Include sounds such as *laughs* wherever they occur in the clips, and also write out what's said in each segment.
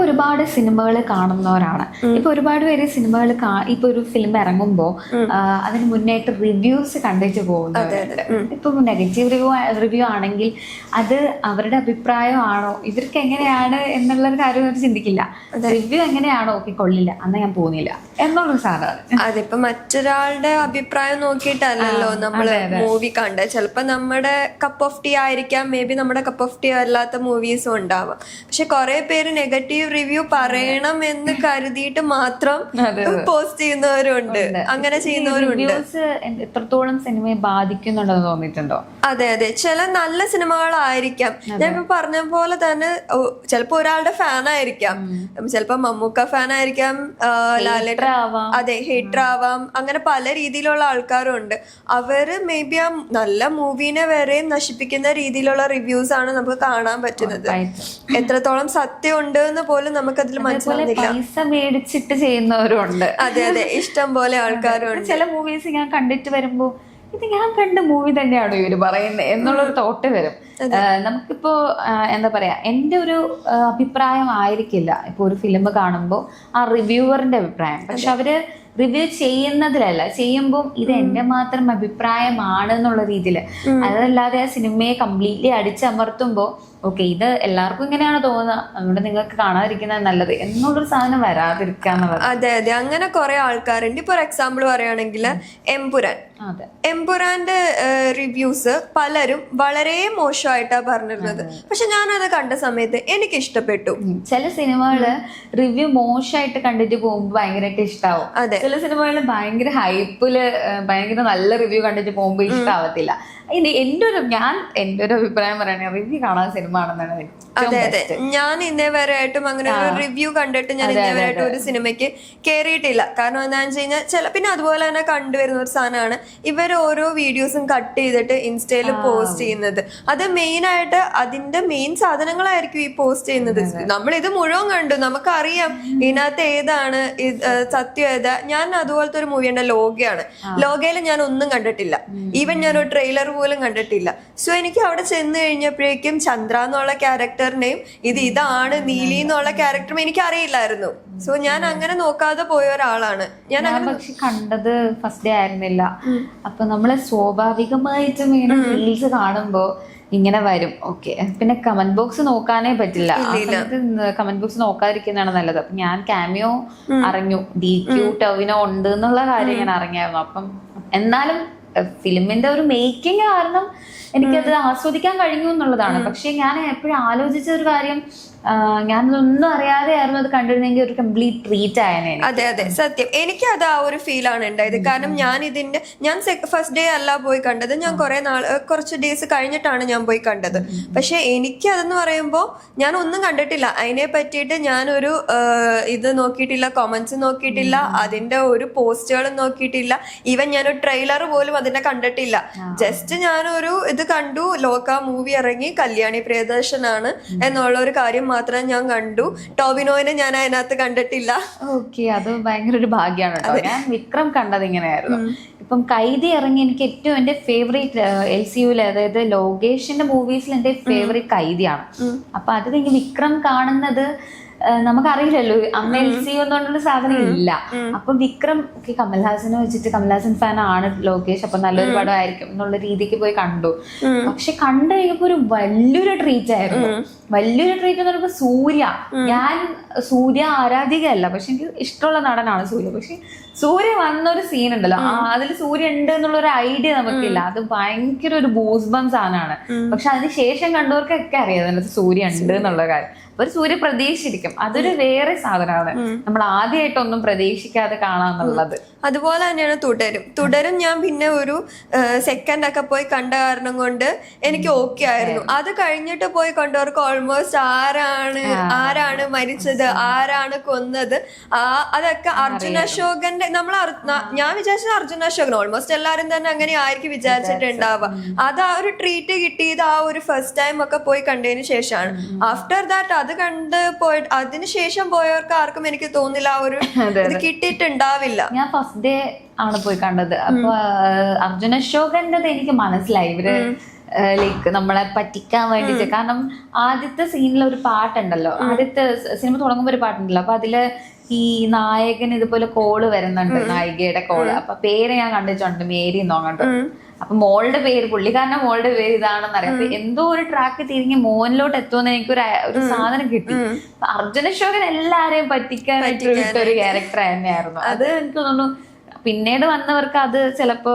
ഇപ്പൊ ഒരുപാട് സിനിമകൾ കാണുന്നവരാണ്. ഇപ്പൊ ഒരുപാട് പേര് സിനിമകൾ ഇപ്പൊ ഒരു ഫിലിം ഇറങ്ങുമ്പോൾ അതിന് മുന്നായിട്ട് റിവ്യൂസ് കണ്ടിട്ട് പോകുന്നവരുണ്ട്. ഇപ്പൊ നെഗറ്റീവ് റിവ്യൂ റിവ്യൂ ആണെങ്കിൽ അത് അവരുടെ അഭിപ്രായമാണോ ഇവർക്ക് എങ്ങനെയാണ് എന്നുള്ള ഒരു കാര്യം അവർ ചിന്തിക്കില്ല. റിവ്യൂ എങ്ങനെയാണോ ഓക്കെ കൊള്ളില്ല അന്ന് ഞാൻ പോകുന്നില്ല എന്നുള്ളൊരു സാധാരണ അതിപ്പോ മറ്റൊരാളുടെ അഭിപ്രായം നോക്കിയിട്ടല്ലല്ലോ നമ്മൾ മൂവി കണ്ട്. ചിലപ്പോ നമ്മുടെ കപ്പ് ഓഫ് ടീ ആയിരിക്കാം മേ ബി നമ്മുടെ കപ്പ് ഓഫ് ടീ അല്ലാത്ത മൂവീസും ഉണ്ടാവാം. പക്ഷെ കുറെ പേര് നെഗറ്റീവ് റിവ്യൂ പറയണം എന്ന് *laughs* കരുതിയിട്ട് മാത്രം പോസ്റ്റ് ചെയ്യുന്നവരുണ്ട്. അങ്ങനെ ചെയ്യുന്നവരുണ്ട്. എത്രത്തോളം സിനിമയെ ബാധിക്കുന്നുണ്ടെന്ന് തോന്നിയിട്ടുണ്ടോ? അതെ അതെ. ചില നല്ല സിനിമകളായിരിക്കാം. ഞാൻ ഇപ്പൊ പറഞ്ഞ പോലെ തന്നെ ചിലപ്പോ ഒരാളുടെ ഫാൻ ആയിരിക്കാം ചിലപ്പോ മമ്മൂക്ക ഫാൻ ആയിരിക്കാം അതെ ഹേറ്റർ ആവാം. അങ്ങനെ പല രീതിയിലുള്ള ആൾക്കാരും ഉണ്ട് അവർ മേ ബി ആ നല്ല മൂവിനെ വരെ നശിപ്പിക്കുന്ന രീതിയിലുള്ള റിവ്യൂസ് ആണ് നമുക്ക് കാണാൻ പറ്റുന്നത്. എത്രത്തോളം സത്യം ഉണ്ട് എന്ന് പോലും നമുക്കതിൽ മനസ്സിലാവുന്നില്ല പൈസ മേടിച്ചിട്ട് ചെയ്യുന്നവരുണ്ട്. അതെ അതെ. ഇഷ്ടം പോലെ ആൾക്കാരുണ്ട്. ചില മൂവീസ് ഞാൻ കണ്ടിട്ട് വരുമ്പോ ഇത് ഞാൻ കണ്ട മൂവി തന്നെയാണോ ഇവർ പറയുന്നത് എന്നുള്ളൊരു തോട്ട് വരും. നമുക്കിപ്പോ എന്താ പറയാ എന്റെ ഒരു അഭിപ്രായം ആയിരിക്കില്ല. ഇപ്പൊ ഒരു ഫിലിം കാണുമ്പോൾ ആ റിവ്യൂവറിന്റെ അഭിപ്രായം. പക്ഷെ അവർ റിവ്യൂ ചെയ്യുന്നതിലല്ല ചെയ്യുമ്പോൾ ഇത് എന്റെ മാത്രം അഭിപ്രായമാണ് എന്നുള്ള രീതിയിൽ. അതല്ലാതെ ആ സിനിമയെ കംപ്ലീറ്റ്ലി അടിച്ചമർത്തുമ്പോൾ ഓക്കെ ഇത് എല്ലാവർക്കും ഇങ്ങനെയാണ് തോന്നുന്നത് അതുകൊണ്ട് നിങ്ങൾക്ക് കാണാതിരിക്കുന്നത് നല്ലത് എന്നുള്ളൊരു സാധനം വരാതിരിക്കുക എന്നുള്ളത് അതെ അതെ. അങ്ങനെ കുറെ ആൾക്കാരുണ്ട്. ഇപ്പൊ ഒരു എക്സാമ്പിൾ പറയുകയാണെങ്കിൽ എംപുരാൻ എംപുരാന്റെ റിവ്യൂസ് പലരും വളരെ മോശമായിട്ടാ പറഞ്ഞിരുന്നത്. പക്ഷെ ഞാനത് കണ്ട സമയത്ത് എനിക്ക് ഇഷ്ടപ്പെട്ടു ചില സിനിമകൾ റിവ്യൂ മോശമായിട്ട് കണ്ടിട്ട് പോകുമ്പോൾ ഭയങ്കരമായിട്ട് ഇഷ്ടാവും. അതെ. ചില സിനിമകൾ ഭയങ്കര ഹൈപ്പിൽ ഭയങ്കര നല്ല റിവ്യൂ കണ്ടിട്ട് പോകുമ്പോൾ ഇഷ്ടാവത്തില്ല. ഇനി എന്റെ ഒരു ഞാൻ എന്റെ ഒരു അഭിപ്രായം പറയുകയാണെങ്കിൽ റിവ്യൂ കാണാൻ സിനിമ ആണെന്നാണ് അതെ അതെ. ഞാൻ ഇന്നേ വരെ ആയിട്ടും അങ്ങനെ ഒരു റിവ്യൂ കണ്ടിട്ട് ഞാൻ ഇന്നേ വരെ ആയിട്ടും ഒരു സിനിമയ്ക്ക് കയറിയിട്ടില്ല കാരണം എന്താണെന്ന് വെച്ച് കഴിഞ്ഞാൽ ചില പിന്നെ അതുപോലെ തന്നെ കണ്ടുവരുന്ന ഒരു സാധനമാണ് ഇവർ ഓരോ വീഡിയോസും കട്ട് ചെയ്തിട്ട് ഇൻസ്റ്റയിൽ പോസ്റ്റ് ചെയ്യുന്നത്. അത് മെയിൻ ആയിട്ട് അതിന്റെ മെയിൻ സാധനങ്ങളായിരിക്കും ഈ പോസ്റ്റ് ചെയ്യുന്നത്. നമ്മൾ ഇത് മുഴുവൻ കണ്ടു. നമുക്കറിയാം ഇതിനകത്ത് ഏതാണ് സത്യം ഏതാ. ഞാൻ അതുപോലത്തെ ഒരു മൂവിയുടെ ലോകയാണ്. ലോകയിൽ ഞാൻ ഒന്നും കണ്ടിട്ടില്ല. ഈവൻ ഞാൻ ഒരു ട്രെയിലർ പോലും കണ്ടിട്ടില്ല. സോ എനിക്ക് അവിടെ ചെന്ന് കഴിഞ്ഞപ്പോഴേക്കും ചന്ദ്ര എന്നുള്ള ക്യാരക്ടറിനെയും ഇത് ഇതാണ് നീലി എന്നുള്ള ക്യാരക്ടറും എനിക്ക് അറിയില്ലായിരുന്നു സോ ഞാൻ അങ്ങനെ നോക്കാതെ പോയ ഒരാളാണ്. ഞാൻ പക്ഷെ കണ്ടത് ഫസ്റ്റ് ഡേ ആയിരുന്നില്ല. അപ്പൊ നമ്മളെ സ്വാഭാവികമായിട്ടും ഇങ്ങനെ റീൽസ് കാണുമ്പോ ഇങ്ങനെ വരും. ഓക്കെ പിന്നെ കമന്റ് ബോക്സ് നോക്കാനേ പറ്റില്ല. കമന്റ് ബോക്സ് നോക്കാതിരിക്കുന്നതാണ് നല്ലത്. അപ്പൊ ഞാൻ കാമിയോ അറിഞ്ഞു. ഡി ക്യൂ ടവിനോ ഉണ്ട് എന്നുള്ള കാര്യം ഞാൻ അറിഞ്ഞായിരുന്നു. അപ്പം എന്നാലും ഫിലിമിന്റെ ഒരു മേക്കിംഗ് കാരണം എനിക്കത് ആസ്വദിക്കാൻ കഴിഞ്ഞു എന്നുള്ളതാണ്. പക്ഷെ ഞാൻ എപ്പോഴും ആലോചിച്ച ഒരു കാര്യം ഞാൻ ഞാനതൊന്നും അറിയാതെ ആയിരുന്നു അത് കണ്ടിരുന്നെങ്കിൽ ഒരു കംപ്ലീറ്റ് ട്രീറ്റ് ആയനെ അതെ അതെ. സത്യം. എനിക്ക് അത് ആ ഒരു ഫീലാണ് ഉണ്ടായത്. കാരണം ഞാൻ ഇതിന്റെ ഞാൻ ഫസ്റ്റ് ഡേ അല്ല പോയി കണ്ടത്. ഞാൻ കുറെ നാൾ കുറച്ച് ഡേയ്സ് കഴിഞ്ഞിട്ടാണ് ഞാൻ പോയി കണ്ടത്. പക്ഷെ എനിക്ക് അതെന്ന് പറയുമ്പോൾ ഞാൻ ഒന്നും കണ്ടിട്ടില്ല. അതിനെ പറ്റിയിട്ട് ഞാനൊരു ഒരു ഇത് നോക്കിയിട്ടില്ല കൊമന്റ്സ് നോക്കിയിട്ടില്ല അതിന്റെ ഒരു പോസ്റ്റുകളും നോക്കിയിട്ടില്ല. ഈവൻ ഞാനൊരു ട്രെയിലർ പോലും അതിനെ കണ്ടിട്ടില്ല. ജസ്റ്റ് ഞാനൊരു ഇത് കണ്ടു. ലോക മൂവി ഇറങ്ങി. കല്യാണി പ്രിയദർശനാണ്. എന്നുള്ള ഒരു കാര്യം മാത്രം ഞാൻ കണ്ടു. ടോബിനോയിനെ ഞാൻ അതിനകത്ത് കണ്ടിട്ടില്ല. ഓക്കെ അത് ഭയങ്കര ഒരു ഭാഗ്യമാണ് കേട്ടോ. ഞാൻ വിക്രം കണ്ടത് ഇങ്ങനെയായിരുന്നു. ഇപ്പം കൈതി ഇറങ്ങി എനിക്ക് ഏറ്റവും എന്റെ ഫേവറേറ്റ് എൽ സി യുൽ അതായത് ലോകേഷിന്റെ മൂവീസിൽ എന്റെ ഫേവറേറ്റ് കൈതിയാണ്. അപ്പൊ അത് വിക്രം കാണുന്നത് നമുക്കറിയില്ലല്ലോ. അമ്മ എൽ സി എന്നുള്ള സാധനം ഇല്ല. അപ്പൊ വിക്രം ഓക്കെ കമൽഹാസനെ വെച്ചിട്ട് കമൽഹാസൻ ഫാൻ ആണ് ലോകേഷ് അപ്പൊ നല്ലൊരു പടം ആയിരിക്കും എന്നുള്ള രീതിക്ക് പോയി കണ്ടു. പക്ഷെ കണ്ടു കഴിഞ്ഞപ്പോ ഒരു വലിയൊരു ട്രീറ്റ് ആയിരുന്നു. വലിയൊരു ട്രീറ്റ് എന്ന് പറയുമ്പോ സൂര്യ. ഞാൻ സൂര്യ ആരാധികയല്ല പക്ഷെ എനിക്ക് ഇഷ്ടമുള്ള നടനാണ് സൂര്യ. പക്ഷെ സൂര്യ വന്നൊരു സീൻ ഉണ്ടല്ലോ. അതിൽ സൂര്യ ഉണ്ട് എന്നുള്ള ഒരു ഐഡിയ നമുക്കില്ല അത് ഭയങ്കര ഒരു ബൂസ്ബം സാധനമാണ്. പക്ഷെ അതിന് ശേഷം കണ്ടവർക്കൊക്കെ അറിയാം അതിനകത്ത് സൂര്യ ഉണ്ട് എന്നുള്ള കാര്യം. ഒരു സൂര്യ പ്രതീക്ഷിച്ചിരിക്കും. അതൊരു വേറെ സാധനമാണ്. നമ്മൾ ആദ്യമായിട്ടൊന്നും പ്രതീക്ഷിക്കാതെ കാണാന്നുള്ളത്. അതുപോലെ തന്നെയാണ് തുടരും. തുടരും ഞാൻ പിന്നെ ഒരു സെക്കൻഡ് ഒക്കെ പോയി കണ്ട കാരണം കൊണ്ട് എനിക്ക് ഓക്കെ ആയിരുന്നു. അത് കഴിഞ്ഞിട്ട് പോയി കണ്ടവർക്ക് ഓൾമോസ്റ്റ് ആരാണ് ആരാണ് മരിച്ചത് ആരാണ് കൊന്നത്? ആ അതൊക്കെ അർജുന അശോകന്റെ നമ്മൾ ഞാൻ വിചാരിച്ചത് അർജുന അശോകൻ ഓൾമോസ്റ്റ് എല്ലാരും തന്നെ അങ്ങനെ ആയിരിക്കും വിചാരിച്ചിട്ടുണ്ടാവുക അത് ആ ഒരു ട്രീറ്റ് കിട്ടിയത് ആ ഒരു ഫസ്റ്റ് ടൈം ഒക്കെ പോയി കണ്ടതിന് ശേഷമാണ്. ആഫ്റ്റർ ദാറ്റ് അത് കണ്ട് പോയി അതിനുശേഷം പോയവർക്ക് ആർക്കും എനിക്ക് തോന്നില്ല ഒരു *laughs* ഇത് കിട്ടിയിട്ടുണ്ടാവില്ല. ഞാൻ ഫസ്റ്റ് ഡേ ആണ് പോയി കണ്ടത്. അപ്പൊ അർജുന അശോകന്റെ എനിക്ക് മനസ്സിലായി. ഇവർ ലൈക്ക് നമ്മളെ പറ്റിക്കാൻ വേണ്ടിട്ട്. കാരണം ആദ്യത്തെ സീനിൽ ഒരു പാട്ടുണ്ടല്ലോ. ആദ്യത്തെ സിനിമ തുടങ്ങുമ്പോ ഒരു പാട്ടുണ്ടല്ലോ. അപ്പൊ അതിൽ ഈ നായകൻ ഇതുപോലെ കോൾ വരുന്നുണ്ട്. നായികയുടെ കോൾ അപ്പൊ പേര് ഞാൻ കണ്ടിട്ടുണ്ട് മേരി എന്നോങ്ങണ്ട് അപ്പൊ മോളുടെ പേര് പുള്ളിക്കാരന്റെ മോളുടെ പേര് ഇതാണെന്ന് അറിയാം. എന്തോ ഒരു ട്രാക്ക് തിരിഞ്ഞ് മോനിലോട്ട് എത്തുമെന്ന് എനിക്ക് ഒരു ഒരു സാധനം കിട്ടി. അർജുന അശോകൻ എല്ലാരെയും പറ്റിക്കാനായിട്ട് ഒരു ക്യാരക്ടർ തന്നെയായിരുന്നു. അത് എനിക്ക് തോന്നുന്നു പിന്നീട് വന്നവർക്ക് അത് ചിലപ്പോ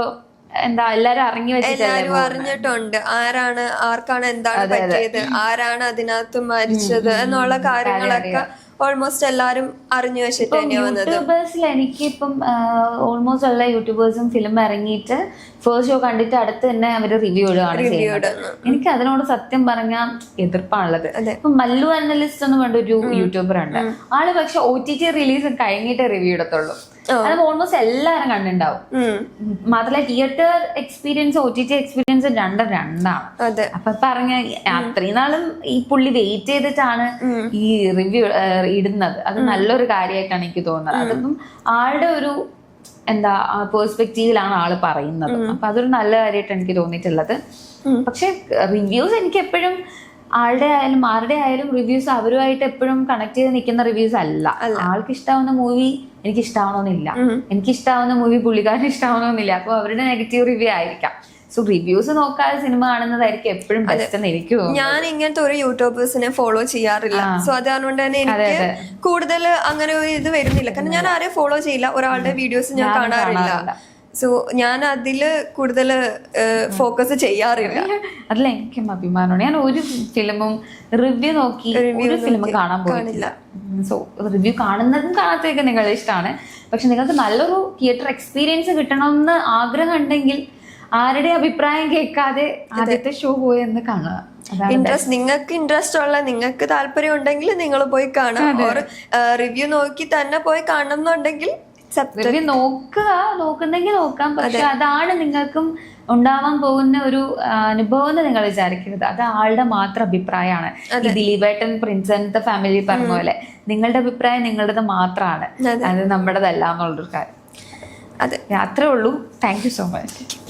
എന്താ എല്ലാരും അറിഞ്ഞു എല്ലാരും അറിഞ്ഞിട്ടുണ്ട്. ആരാണ് ആർക്കാണ് എന്താണ് പറ്റിയത് ആരാണ് അതിനകത്ത് മരിച്ചത് എന്നുള്ള കാര്യങ്ങളൊക്കെ ഓൾമോസ്റ്റ് എല്ലാരും അറിഞ്ഞു വെച്ചിട്ട് തന്നെയാ വന്നത്. യൂട്യൂബേഴ്സിൽ എനിക്കിപ്പം ഓൾമോസ്റ്റ് എല്ലാ യൂട്യൂബേഴ്സും ഫിലിം ഇറങ്ങിയിട്ട് ഫസ്റ്റ് ഷോ കണ്ടിട്ട് അടുത്ത് തന്നെ അവർ റിവ്യൂ ഇടുകയാണ് ചെയ്യുന്നത്. എനിക്ക് അതിനോട് സത്യം പറഞ്ഞാൽ എതിർപ്പാണുള്ളത്. ഇപ്പൊ മല്ലു അനലിസ്റ്റ് എന്ന് പറഞ്ഞ ഒരു യൂട്യൂബർ ഉണ്ട്. ആൾ പക്ഷെ ഒ ടി ടി റിലീസ് കഴിഞ്ഞിട്ടേ റിവ്യൂ ഇടത്തുള്ളൂ. അത് ഓൾമോസ്റ്റ് എല്ലാരും കണ്ടിണ്ടാവും. മാത്രമല്ല theatre experience O T T experience രണ്ടും രണ്ടാണ്. അപ്പൊ പറഞ്ഞ അത്രയും നാളും ഈ പുള്ളി വെയിറ്റ് ചെയ്തിട്ടാണ് ഈ റിവ്യൂ ഇടുന്നത്. അത് നല്ലൊരു കാര്യമായിട്ടാണ് എനിക്ക് തോന്നുന്നത്. അതിപ്പം ആളുടെ ഒരു എന്താ പേഴ്സ്പെക്റ്റീവിലാണ് ആൾ പറയുന്നത്. അപ്പൊ അതൊരു നല്ല കാര്യമായിട്ട് എനിക്ക് തോന്നിയിട്ടുള്ളത്. പക്ഷെ റിവ്യൂസ് എനിക്ക് എപ്പോഴും ആളുടെ ആയാലും ആരുടെ ആയാലും റിവ്യൂസ് അവരുമായിട്ട് എപ്പോഴും കണക്ട് ചെയ്ത് നിൽക്കുന്ന റിവ്യൂസ് അല്ല. ആൾക്ക് ഇഷ്ടാവുന്ന മൂവി എനിക്ക് ഇഷ്ടാവണമെന്നില്ല എനിക്ക് ഇഷ്ടാവുന്ന മൂവി പുള്ളിക്കാരന് ഇഷ്ടാവണമെന്നില്ല. അപ്പൊ അവരുടെ നെഗറ്റീവ് റിവ്യൂ ആയിരിക്കാം. സോ റിവ്യൂസ് നോക്കാതെ സിനിമ കാണുന്നതായിരിക്കും എപ്പോഴും ബെസ്റ്റ് എന്ന് എനിക്ക് ഞാൻ ഇങ്ങനത്തെ ഒരു യൂട്യൂബേഴ്സിനെ ഫോളോ ചെയ്യാറില്ല. സോ അത് കാരണം തന്നെ എനിക്ക് കൂടുതൽ അങ്ങനെ ഒരു ഇത് വരുന്നില്ല. കാരണം ഞാൻ ആരെയും ഫോളോ ചെയ്യില്ല. ഒരാളുടെ വീഡിയോസ് ഞാൻ കാണാറില്ല. സോ ഞാൻ അതിൽ കൂടുതൽ ഫോക്കസ് ചെയ്യാറില്ല. അതിൽ എനിക്കും അഭിമാനമാണ്. ഞാൻ ഒരു ഫിലിമും റിവ്യൂ നോക്കി ഒരു ഫിലിം കാണാൻ പോയിട്ടില്ല. സോ റിവ്യൂ കാണുന്നതും കാണാത്തതൊക്കെ നിങ്ങളുടെ ഇഷ്ടമാണ്. പക്ഷെ നിങ്ങൾക്ക് നല്ലൊരു തിയേറ്റർ എക്സ്പീരിയൻസ് കിട്ടണമെന്ന് ആഗ്രഹം ഉണ്ടെങ്കിൽ ആരുടെ അഭിപ്രായം കേൾക്കാതെ ആദ്യത്തെ ഷോ പോയെന്ന് കാണുക. ഇൻട്രസ്റ്റ് നിങ്ങൾക്ക് ഇൻട്രസ്റ്റ് ഉള്ള നിങ്ങൾക്ക് താല്പര്യം ഉണ്ടെങ്കിൽ നിങ്ങൾ പോയി കാണാം റിവ്യൂ നോക്കി തന്നെ പോയി കാണണം എന്നുണ്ടെങ്കിൽ റിവ്യൂ നോക്കുക നോക്കുന്നെങ്കിൽ നോക്കാം. പക്ഷെ അതാണ് നിങ്ങൾക്കും ഉണ്ടാവാൻ പോകുന്ന ഒരു അനുഭവം എന്ന് നിങ്ങൾ വിചാരിക്കരുത്. അത് ആളുടെ മാത്രം അഭിപ്രായമാണ്. ഈ ദിലീപേട്ടൻ പ്രിൻസന്റെ ഫാമിലി പറഞ്ഞ പോലെ നിങ്ങളുടെ അഭിപ്രായം നിങ്ങളുടേത് മാത്രമാണ് അത്. നമ്മുടേതല്ല എന്നുള്ളൊരു കാര്യം. അതെ. അത്രേ ഉള്ളൂ. Thank you so much